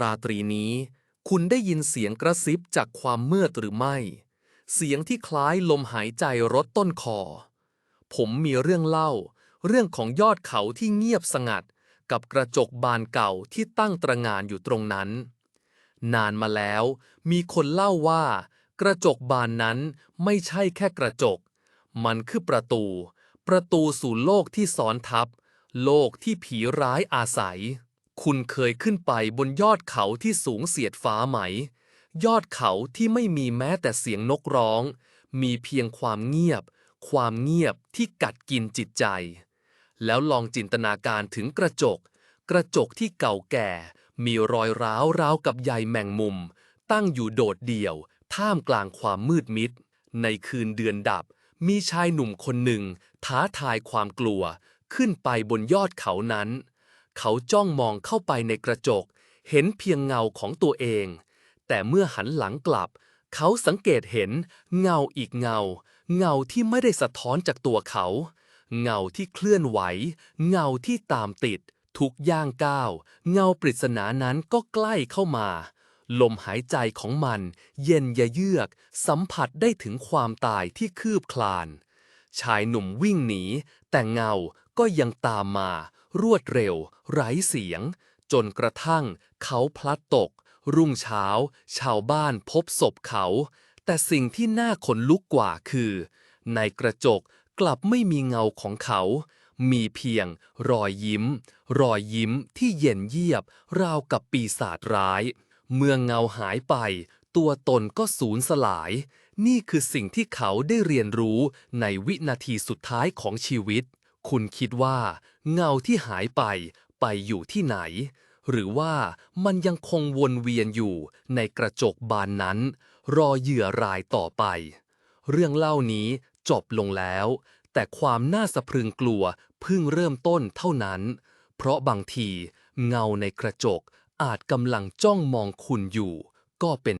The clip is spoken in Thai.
ราตรีนี้ คุณได้ยินเสียงกระซิบจากความมืดหรือไม่ เสียงที่คล้ายลมหายใจรดต้นคอ ผมมีเรื่องเล่า เรื่องของยอดเขาที่เงียบสงัด กับกระจกบานเก่าที่ตั้งตระงานอยู่ตรงนั้น นานมาแล้วมีคนเล่าว่า กระจกบานนั้นไม่ใช่แค่กระจก มันคือประตู ประตูสู่โลกที่ซ้อนทับ โลกที่ผีร้ายอาศัย คุณเคยขึ้นไปบนยอดเขาที่สูงเสียดฟ้าไหม ยอดเขาที่ไม่มีแม้แต่เสียงนกร้อง มีเพียงความเงียบ ความเงียบที่กัดกินจิตใจ แล้วลองจินตนาการถึงกระจก กระจกที่เก่าแก่ มีรอยร้าวราวกับใยแมงมุม ตั้งอยู่โดดเดี่ยว ท่ามกลางความมืดมิด ในคืนเดือนดับ มีชายหนุ่มคนหนึ่ง ท้าทายความกลัว ขึ้นไปบนยอดเขานั้น เขาจ้องมองเข้าไปในกระจก เห็นเพียงเงาของตัวเอง แต่เมื่อหันหลังกลับ เขาสังเกตเห็นเงาอีกเงา เงาที่ไม่ได้สะท้อนจากตัวเขา เงาที่เคลื่อนไหว เงาที่ตามติด ทุกย่างก้าว เงาปริศนานั้นก็ใกล้เข้ามา ลมหายใจของมันเย็นยะเยือก สัมผัสได้ถึงความตายที่คืบคลาน ชายหนุ่มวิ่งหนี แต่เงาก็ยังตามมา รวดเร็ว ไร้เสียง จนกระทั่งเขาพลัดตก รุ่งเช้า ชาวบ้านพบศพเขา แต่สิ่งที่น่าขนลุกกว่าคือ ในกระจกกลับไม่มีเงาของเขา มีเพียง รอยยิ้ม รอยยิ้มที่เย็นเยียบ ราวกับปีศาจร้าย เมื่อเงาหายไป ตัวตนก็สูญสลาย นี่คือสิ่งที่เขาได้เรียนรู้ในวินาทีสุดท้ายของชีวิต คุณคิดว่าเงาที่หายไปไปอยู่ที่ไหน หรือว่ามันยังคงวนเวียนอยู่ในกระจกบานนั้น รอเหยื่อรายต่อไป เรื่องเล่านี้จบลงแล้ว แต่ความน่าสะพรึงกลัวเพิ่งเริ่มต้นเท่านั้น เพราะบางทีเงาในกระจกอาจกำลังจ้องมองคุณอยู่ ก็เป็น